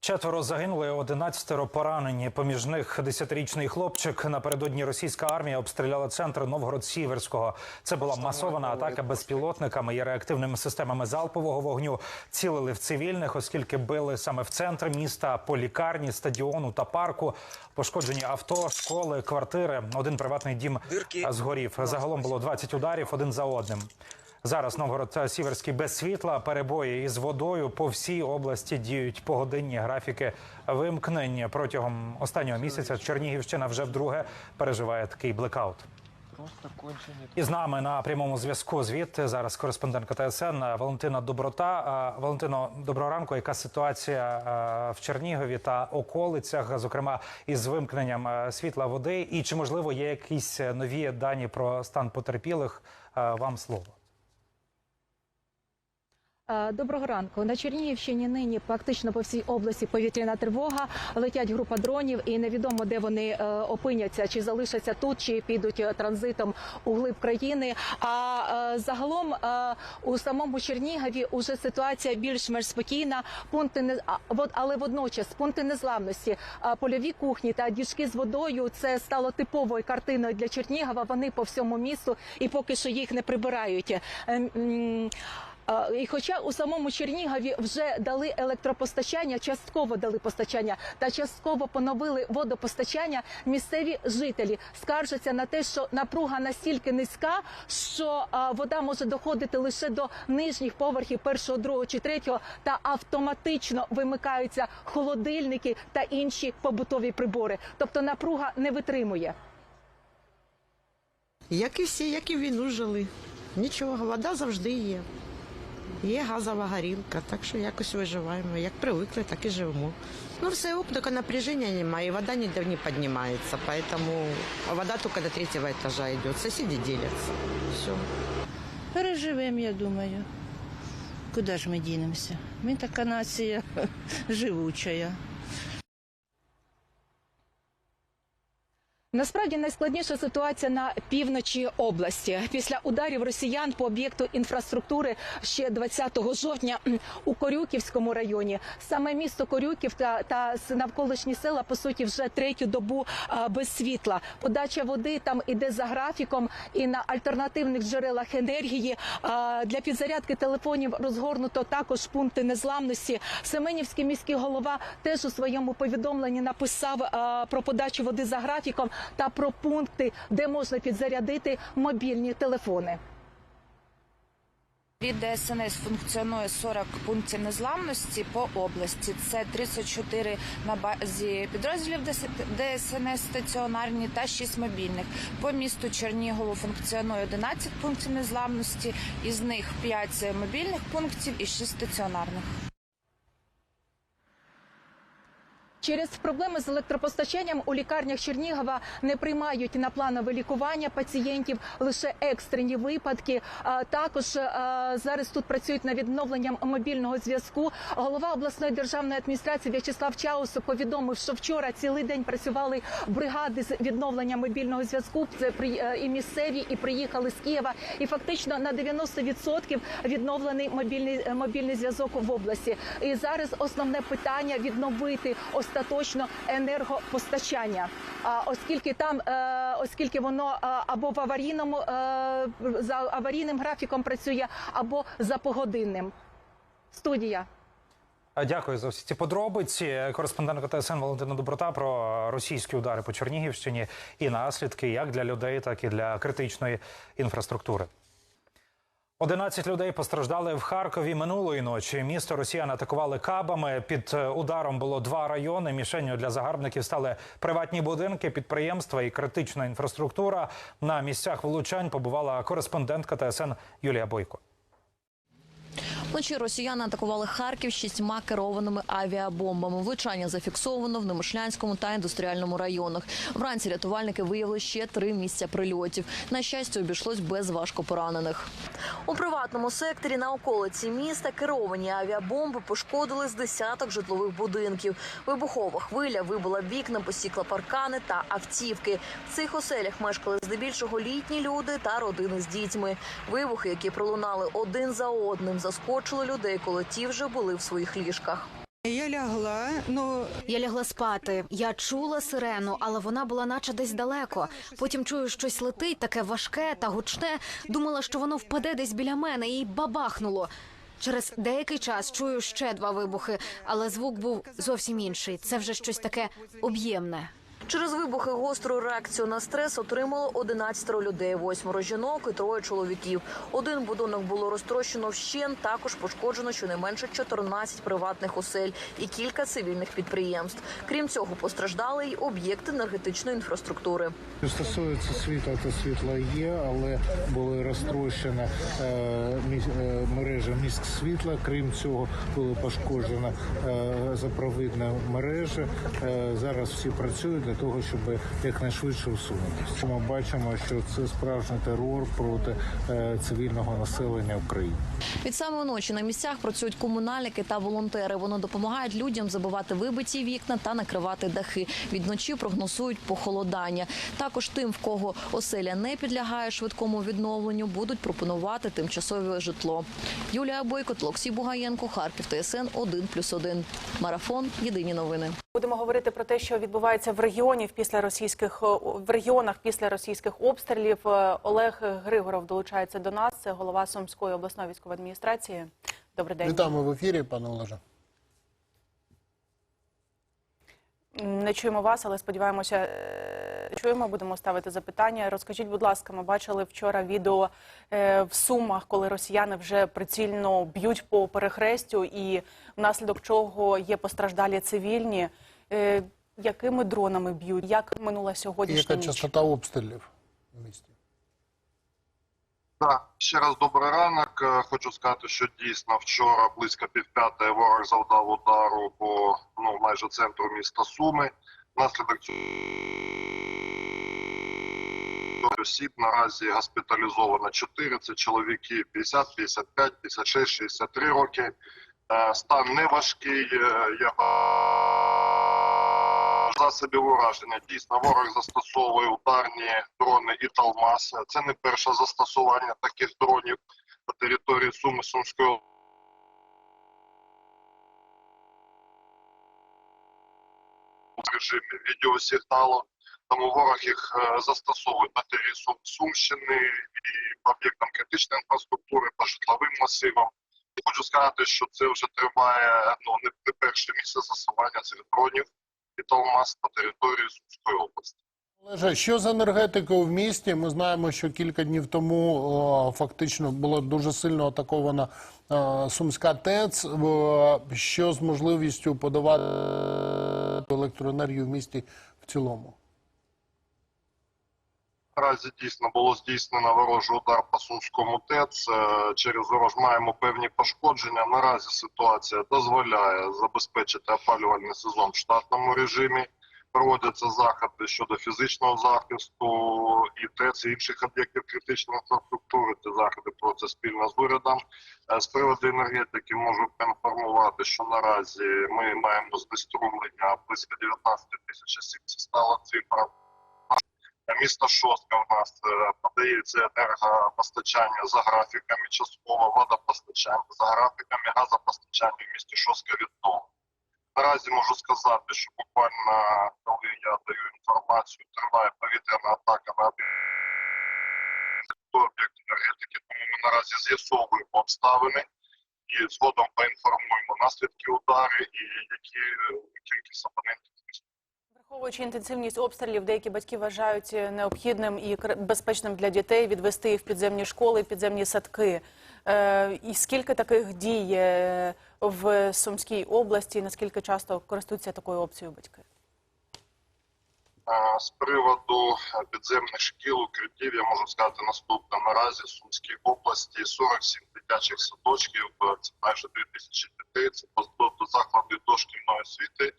Четверо загинули, 11 поранені. Поміж них 10-річний хлопчик. Напередодні російська армія обстріляла центр Новгород-Сіверського. Це була масована атака безпілотниками і реактивними системами залпового вогню. Цілили в цивільних, оскільки били саме в центр міста, по лікарні, стадіону та парку. Пошкоджені авто, школи, квартири. Один приватний дім згорів. Загалом було 20 ударів один за одним. Зараз Новгород Сіверський без світла, перебої із водою по всій області діють погодинні графіки вимкнення. Протягом останнього місяця Чернігівщина вже вдруге переживає такий блекаут. І з нами на прямому зв'язку звідти зараз кореспондентка ТСН Валентина Доброта. Валентино, доброго ранку. Яка ситуація в Чернігові та околицях, зокрема із вимкненням світла води? І чи можливо є якісь нові дані про стан потерпілих? Вам слово. Е, Доброго ранку. На Чернігівщині нині практично по всій області повітряна тривога. Летять група дронів, і невідомо, де вони е, опиняться, чи залишаться тут, чи підуть е, транзитом у глиб країни. А загалом у самому Чернігові уже ситуація більш-менш спокійна. Пункти не але водночас пункти незламності, польові кухні та діжки з водою. Це стало типовою картиною для Чернігова. Вони по всьому місту, і поки що їх не прибирають. І хоча у самому Чернігові вже дали електропостачання, частково дали постачання та частково поновили водопостачання, місцеві жителі скаржаться на те, що напруга настільки низька, що вода може доходити лише до нижніх поверхів першого, другого чи третього, та автоматично вимикаються холодильники та інші побутові прибори. Тобто напруга не витримує. Як і всі, як і війну жили. Нічого, вода завжди є. Є газова горілка, так що якось виживаємо. Як привикли, так і живемо. Ну, все оптика напряження немає, і вода ніде не піднімається, поэтому вода тільки до третього етажа йде. Сусіди діляться. Все. Переживемо, я думаю. Куди ж ми дінемося? Ми така нація живуча. Насправді найскладніша ситуація на півночі області. Після ударів росіян по об'єкту інфраструктури ще 20 жовтня у Корюківському районі. Саме місто Корюків та, та навколишні села по суті вже третю добу а, без світла. Подача води там іде за графіком і на альтернативних джерелах енергії. А, для підзарядки телефонів розгорнуто також пункти незламності. Семенівський міський голова теж у своєму повідомленні написав а, про подачу води за графіком та про пункти, де можна підзарядити мобільні телефони. Від ДСНС функціонує 40 пунктів незламності по області. Це 34 на базі підрозділів ДСНС стаціонарні та 6 мобільних. По місту Чернігову функціонує 11 пунктів незламності, із них 5 мобільних пунктів і 6 стаціонарних. Через проблеми з електропостачанням у лікарнях Чернігова не приймають на планове лікування пацієнтів лише екстрені випадки. Також зараз тут працюють над відновленням мобільного зв'язку. Голова обласної державної адміністрації В'ячеслав Чаусов повідомив, що вчора цілий день працювали бригади з відновлення мобільного зв'язку. Це е, і місцеві, і приїхали з Києва. І фактично на 90% відновлений мобільний е, мобільний зв'язок в області. І зараз основне питання відновити остаточно енергопостачання. А оскільки там, е, оскільки воно е, або в аварійному е, за аварійним графіком працює, або за погодинним. Студія. Дякую за всі ці подробиці. Кореспондентка ТСН Валентина Доброта про російські удари по Чернігівщині і наслідки як для людей, так і для критичної інфраструктури. 11 людей постраждали в Харкові минулої ночі. Місто росіяни атакували кабами. Під е, ударом було два райони. Мішенню для загарбників стали приватні будинки, підприємства і критична інфраструктура. На місцях влучань побувала кореспондентка ТСН Юлія Бойко. Вночі росіяни атакували Харків шістьма керованими авіабомбами. Влучання зафіксовано в Немишлянському та індустріальному районах. Вранці рятувальники виявили ще три місця прильотів. На щастя, обійшлось без важкопоранених. У приватному секторі на околиці міста керовані авіабомби пошкодили з десяток житлових будинків. Вибухова хвиля вибила вікна, посікла паркани та автівки. В цих оселях мешкали здебільшого літні люди та родини з дітьми. Вибухи, які пролунали один за одним, заскочили людей, коли ті вже були в своїх ліжках. Я лягла, ну Я лягла спати. Я чула сирену, але вона була наче десь далеко. Потім чую, щось летить, таке важке та гучне. Думала, що воно впаде десь біля мене і бабахнуло. Через деякий час чую ще два вибухи, але звук був зовсім інший. Це вже щось таке об'ємне. Через вибухи гостру реакцію на стрес отримало 11 людей, восьмеро жінок і троє чоловіків. Один будинок було розтрощено вщент, також пошкоджено щонайменше 14 приватних осель і кілька цивільних підприємств. Крім цього, постраждали й об'єкти енергетичної інфраструктури. Стосується світла, то світло є, але були розтрощені е, е, мережа міськ світла. Крім цього, були пошкоджена е, запровідна мережа. Зараз всі працюють того, щоб якнайшвидше усунутися. Ми бачимо, що це справжній терор проти е, цивільного населення України. Від самої ночі на місцях працюють комунальники та волонтери. Вони допомагають людям забивати вибиті вікна та накривати дахи. Від ночі прогнозують похолодання. Також тим, в кого оселя не підлягає швидкому відновленню, будуть пропонувати тимчасове житло. Юлія Бойко, Олексій Бугаєнко, Харків, ТСН 1+,1. Марафон. Єдині новини. Будемо говорити про те, що відбувається в регіонів після російських е, в регіонах після російських обстрілів. Е, Олег Григоров долучається до нас. Це голова Сумської обласної військової адміністрації. Добрий день. Вітаємо в ефірі, пане Олеже. Не чуємо вас, але сподіваємося, е, чуємо. Будемо ставити запитання. Розкажіть, будь ласка, ми бачили вчора відео в Сумах, коли росіяни вже прицільно б'ють по перехрестю, і внаслідок чого є постраждалі цивільні. Якими дронами б'ють? Як минула сьогоднішня ніч? обстрілів в місті? Так, ще раз добрий ранок. Е, Хочу сказати, що дійсно вчора близько півп'ятої ворог завдав удару по ну майже центру міста Суми. Внаслідок цього осіб наразі госпіталізовано 4. Це чоловіки 50, 55, 56, 63 роки. Е, Стан не важкий. е, Я засобів ураження. Дійсно, ворог застосовує ударні дрони і Талмас. Це не перше застосування таких дронів на території Суми Сумської області. в режимі відеосигналу. Тому ворог їх е, застосовує на території Сум- Сумщини і по об'єктам критичної інфраструктури, по житловим масивам. І хочу сказати, що це вже триває ну не перше місце засування цих дронів і Талмас на території Сумської області. Олеже, що з енергетикою в місті? Ми знаємо, що кілька днів тому о, фактично була дуже сильно атакована е, Сумська ТЕЦ. О, що з можливістю подавати електроенергію в місті в цілому? Наразі дійсно було здійснено ворожий удар по Сумському ТЕЦ. Е, Через ворож маємо певні пошкодження. Наразі ситуація дозволяє забезпечити опалювальний сезон в штатному режимі. Проводяться заходи щодо фізичного захисту і ТЕЦ, і інших об'єктів критичної інфраструктури. Ці заходи проводяться спільно з урядом. Е, З приводу енергетики можу поінформувати, що наразі ми маємо знеструмлення близько 19 тисяч осіб. Це стала цифра. Місто Шостка в нас е, подається енергопостачання за графіками, частково водопостачання за графіками, газопостачання в місті Шостка відновлено. Наразі можу сказати, що буквально коли я даю інформацію, триває повітряна атака на об'єкт енергетики, тому ми наразі з'ясовуємо обставини і згодом поінформуємо наслідки удари і які е, кількість абонентів. Враховуючи інтенсивність обстрілів, деякі батьки вважають необхідним і безпечним для дітей відвести їх в підземні школи, підземні садки. Е, і скільки таких дій в Сумській області? Наскільки часто користуються такою опцією батьки? З приводу підземних шкіл, укриттів, я можу сказати наступне. Наразі в Сумській області 47 дитячих садочків, це майже 2000 дітей, це по- заклади дошкільної освіти, е,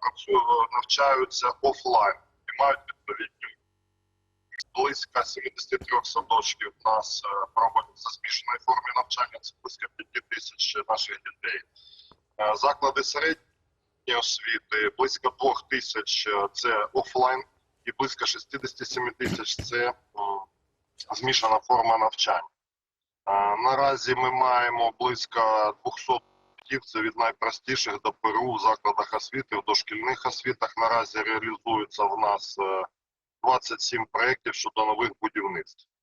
працюють, навчаються офлайн і мають відповідні Близько 73 садочків у нас е, проводяться в змішаній формі навчання. Це близько 5 тисяч наших дітей. Е, Заклади середньої освіти близько 2 тисяч це офлайн і близько 67 тисяч це змішана форма навчання. Наразі ми маємо близько 200 гуртків, це від найпростіших до ПРУ в закладах освіти, в дошкільних освітах. Наразі реалізується в нас е, 27 проєктів щодо нових будівництв.